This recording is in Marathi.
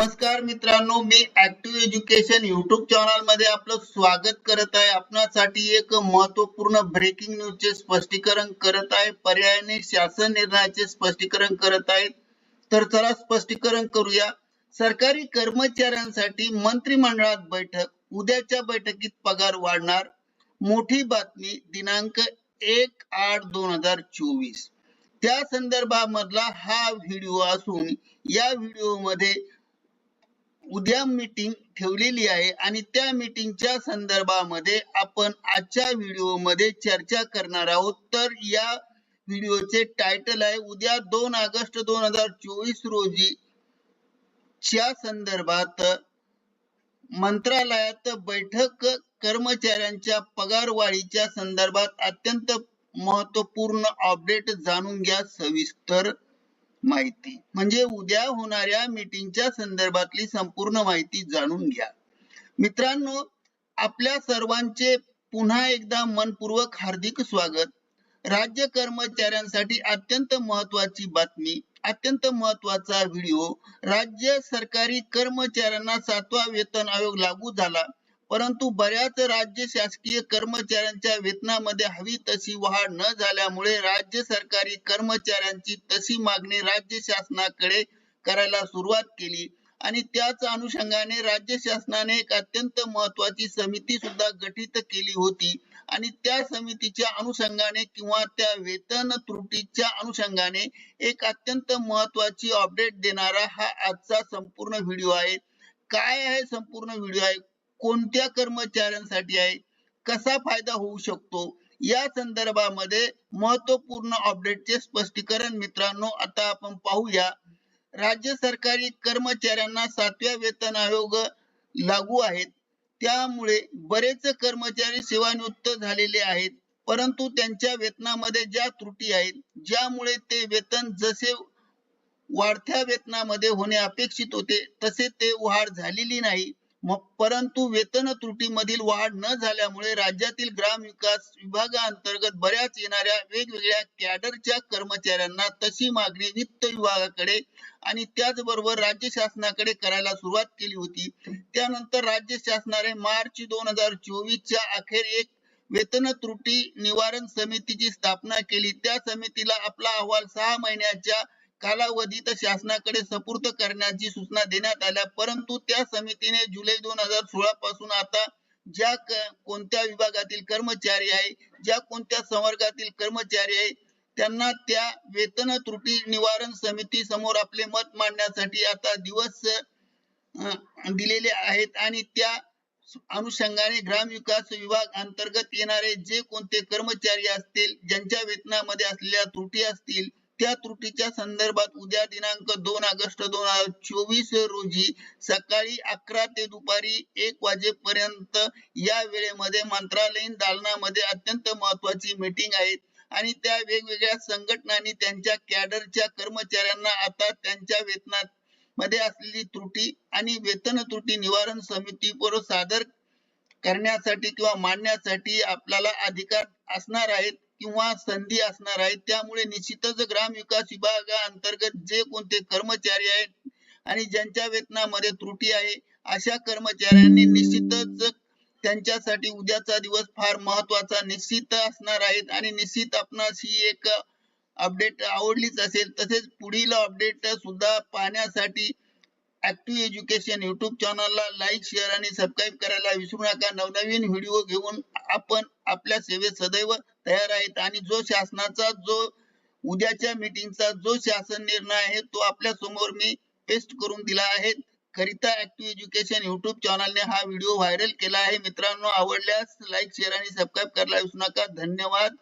नमस्कार मित्रांनो मी ऍक्टिव्ह एज्युकेशन युट्यूब चॅनलमध्ये आपलं स्वागत करत आहे. आपणासाठी एक महत्त्वपूर्ण ब्रेकिंग न्यूजचे स्पष्टीकरण करत आहे. पर्यायाने शासन निर्णयाचे स्पष्टीकरण करत आहेत तर चला स्पष्टीकरण करूया. सरकारी कर्मचाऱ्यांसाठी मंत्रिमंडळात बैठक. उद्याच्या बैठकीत पगार वाढणार. मोठी बातमी दिनांक एक आठ दोन हजार चोवीस. त्या संदर्भामधला हा व्हिडिओ असून या व्हिडिओमध्ये उद्या मीटिंग ठेवलेली आहे आणि त्या मीटिंगच्या संदर्भामध्ये आपण आजच्या व्हिडिओमध्ये चर्चा करणार आहोत. तर या व्हिडिओचे टायटल आहे उद्या दोन ऑगस्ट दोन हजार चोवीस रोजी च्या संदर्भात मंत्रालयात बैठक कर्मचाऱ्यांच्या पगारवाढीच्या संदर्भात अत्यंत महत्त्वपूर्ण अपडेट जाणून घ्या सविस्तर. माहिती. म्हणजे उद्या होणाऱ्या मीटिंगच्या संदर्भातली संपूर्ण माहिती जाणून घ्या. मित्रांनो आपल्या सर्वांचे पुन्हा एकदा मनपूर्वक हार्दिक स्वागत. राज्य कर्मचाऱ्यांसाठी अत्यंत महत्वाची बातमी अत्यंत महत्त्वाचा व्हिडिओ राज्य सरकारी कर्मचाऱ्यांना सातवा वेतन आयोग लागू झाला. परंतु बऱ्याच राज्य शासकीय कर्मचाऱ्यांच्या वेतनामध्ये हवी तशी वाढ न झाल्यामुळे राज्य सरकारी कर्मचाऱ्यांची तशी मागणी राज्य शासनाकडे करायला सुरुवात केली. आणि त्याच अनुषंगाने राज्य शासनाने एक अत्यंत महत्वाची समिती सुद्धा गठीत केली होती. आणि त्या समितीच्या अनुषंगाने किंवा त्या वेतन त्रुटीच्या अनुषंगाने एक अत्यंत महत्वाची अपडेट देणारा हा आजचा संपूर्ण व्हिडिओ आहे. काय आहे संपूर्ण व्हिडिओ आहे? कोणत्या कर्मचाऱ्यांसाठी आहे? कसा फायदा होऊ शकतो? या संदर्भामध्ये महत्त्वपूर्ण अपडेटचे स्पष्टीकरण मित्रांनो आता आपण पाहूया. राज्य सरकारी कर्मचाऱ्यांना सातव्या वेतन आयोग लागू आहेत. त्यामुळे बरेच कर्मचारी सेवानिवृत्त झालेले आहेत परंतु त्यांच्या वेतनामध्ये ज्या त्रुटी आहेत ज्यामुळे ते वेतन जसे वाढत्या वेतनामध्ये होणे अपेक्षित होते तसे ते वाढ झालेली नाही. परंतु वेतन त्रुटीमधील वाढ न झाल्यामुळे राज्यातील ग्राम विकास विभागाअंतर्गत बऱ्याच येणाऱ्या वेगवेगळ्या कॅडरच्या कर्मचाऱ्यांना तशी मागणी वित्त विभागाकडे आणि त्याचबरोबर राज्य शासनाकडे करायला सुरुवात केली होती. त्यानंतर राज्य शासनाने मार्च दोन हजार चोवीसच्या अखेर एक वेतन त्रुटी निवारण समितीची स्थापना केली. त्या समितीला आपला अहवाल सहा महिन्याच्या कालावधीत शासनाकडे सपूर्द करण्याची सूचना देण्यात आल्या. परंतु त्या समितीने जुलै दोन हजार सोळा पासून आता ज्या कोणत्या विभागातील कर्मचारी आहे ज्या कोणत्या संवर्गातील कर्मचारी आहे त्यांना त्या वेतन त्रुटी निवारण समिती समोर आपले मत मांडण्यासाठी आता दिवस दिलेले आहेत. आणि त्या अनुषंगाने ग्रामविकास विभाग अंतर्गत येणारे जे कोणते कर्मचारी असतील ज्यांच्या वेतनामध्ये असलेल्या त्रुटी असतील त्या त्रुटीच्या संदर्भात उद्या दिनांक दोन ऑगस्ट दोन हजार चोवीस रोजी सकाळी अकरा ते दुपारी एक वाजेपर्यंत या वेळेमध्ये मंत्रालयीन दालनामध्ये अत्यंत महत्वाची मीटिंग आहे. आणि त्या वेगवेगळ्या संघटनांनी त्यांच्या कॅडरच्या कर्मचाऱ्यांना आता त्यांच्या वेतनात मध्ये असलेली त्रुटी आणि वेतन त्रुटी निवारण समितीवर सादर करण्यासाठी किंवा मांडण्यासाठी आपल्याला अधिकार असणार आहेत. किंवा संधी असणार आहेत त्यामुळे निश्चितच ग्राम विकास विभागा अंतर्गत जे कोणते कर्मचारी आहेत आणि ज्यांच्या वेतनामध्ये त्रुटी आहे अशा कर्मचाऱ्यांनी निश्चितच त्यांच्यासाठी उद्याचा दिवस फार महत्त्वाचा निश्चित असणार आहेत आणि निश्चित आपणास ही एक अपडेट आवडलीच असेल. तसेच पुढील अपडेट सुद्धा पाहण्यासाठी ऍक्टिव्ह एज्युकेशन युट्यूब चॅनलला लाईक शेअर आणि सबस्क्राईब करायला विसरू नका. नवनवीन व्हिडिओ घेऊन आपण आपल्या सेवेत सदैव तयार आहेत. आणि जो शासनाचा जो उद्याच्या मीटिंगचा जो शासन निर्णय आहे तो आपल्यासमोर मी पेस्ट करून दिला आहे. करिता ऍक्टिव्ह एज्युकेशन युट्यूब चॅनलने हा व्हिडिओ व्हायरल केला आहे. मित्रांनो आवडल्यास लाईक शेअर आणि सबस्क्राईब करायला विसरू नका. धन्यवाद.